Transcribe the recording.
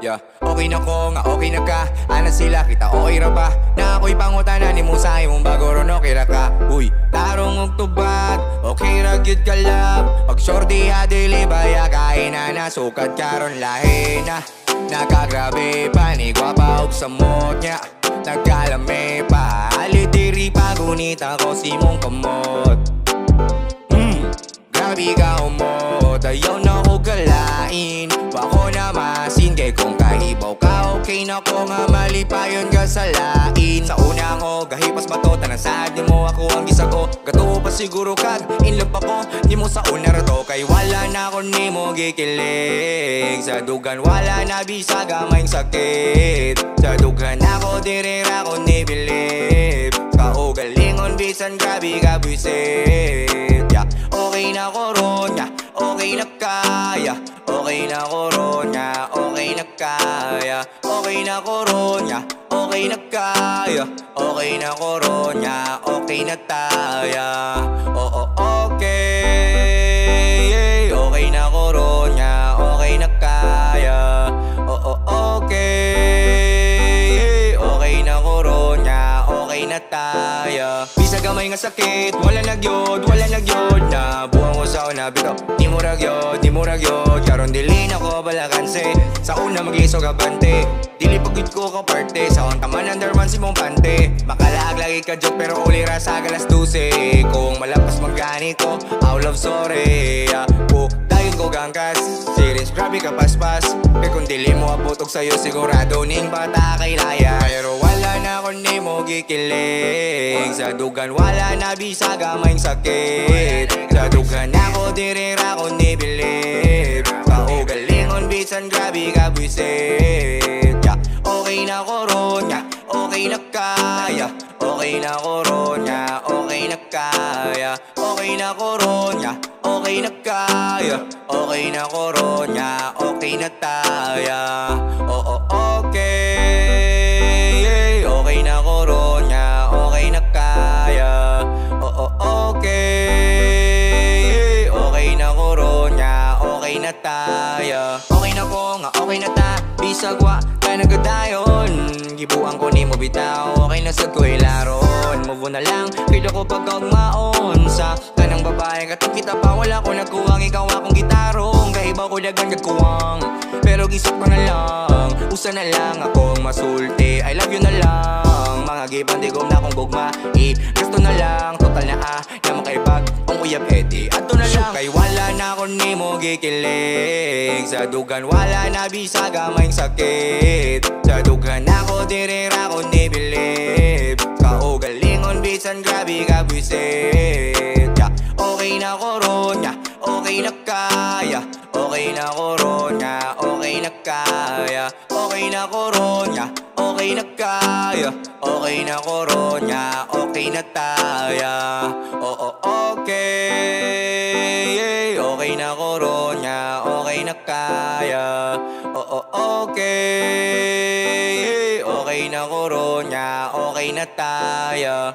Yeah, okay na ko nga, okay na ka. Ana sila, kita okay ra ba? Na ako'y pangutana ni mo sa imong bago ron okay ra ka. Uy, tarong og tubag, okay ra gyud ka lab Pag shorty ha dili baya kain na nasukat karon lahi na. Nakagrabe pa ni gwapa og samot niya. Nagkalame pa, alitiri pa gunit ako si mong kamot. Mm, grabe ka Okay na ko nga malipayon ka sa lain Sa una ko gahipas mato Tanang sad ni mo ako ang gisago Gato pa siguro kag? In love ako Ni mo sa una rato Kay wala na ko ni mo gikilig. Sa dugan wala na bisa gamayng sakit. Sa dugan ako dirira ko ni bilib Kaugalingon bisan grabe ka buisit. Yeah. Okay na ko ron yeah. Okay na kaya. Okay na ko ron yeah. Kaya Okay na ko ron yeah. Okay na kaya Okay na ko ron yeah. Okay na taya na taya Bisa gamay nga sakit Wala nagyod Wala nagyod na Buwang ko sa una bitaw Di mo ragyod Di mo ragyod Karon dili na ko balakanse Sa una mag-iso ka bante Dili pagod ko ka parte Sa on taman under man si mong pante. Makalaag lagi ka joke Pero uli ra sa galas 12 Kung malapas magani ko Out love sorry yeah. Ko gangkas Serious grabe ka paspas. Kaya kung dili mo abotog sa'yo Sigurado ning bata kay laya. Pero wala na ko ni mo gikilig Sa dugan wala na bisa gamayng sakit Sa dugan ako dirira ko ni bilib Kaugalingon bisan grabe ka buisit yeah. Okay na ko ron yeah. Okay na kaya Okay na ko ron yeah. Okay na kaya Okay na ko ron yeah. Okay na kaya Okay na ko ron yeah. Okay na taya Na taya Okay na ko nga okay na ta Bisag wa kaya nagadayon Gibuang ko ni mo bitaw Okay na sad ko ilaron Move na lang Kaya ko pagkagmaon Sa kanang babae Katong kita pa wala ko nagkuwang Ikaw akong gitarong Kahibaw ko dagan nagkuwang. Pero gisap ko na lang Usa na lang akong masulti. I love you na lang. Mga gibandigom na akong gugma I gasto na lang Total na ah Na makaibag Ang uyab edi Ato na lang Kay wala na ako ni mo gikilig Sa dugan wala na bisa gamayng sakit Sa dugan ako dirira ko ni bilib Kaugalingon bisan grabe ka buisit yeah. Okay na ko ron yeah. Okay na kaya Okay na ko ron yeah. Okay na kaya Okay na ko ron yeah. Okay na kaya Okay na ko ron yeah. Okay na taya Oo okay Okay na ko ron yeah. Okay na kaya Oo okay Okay na ko ron yeah. Okay na taya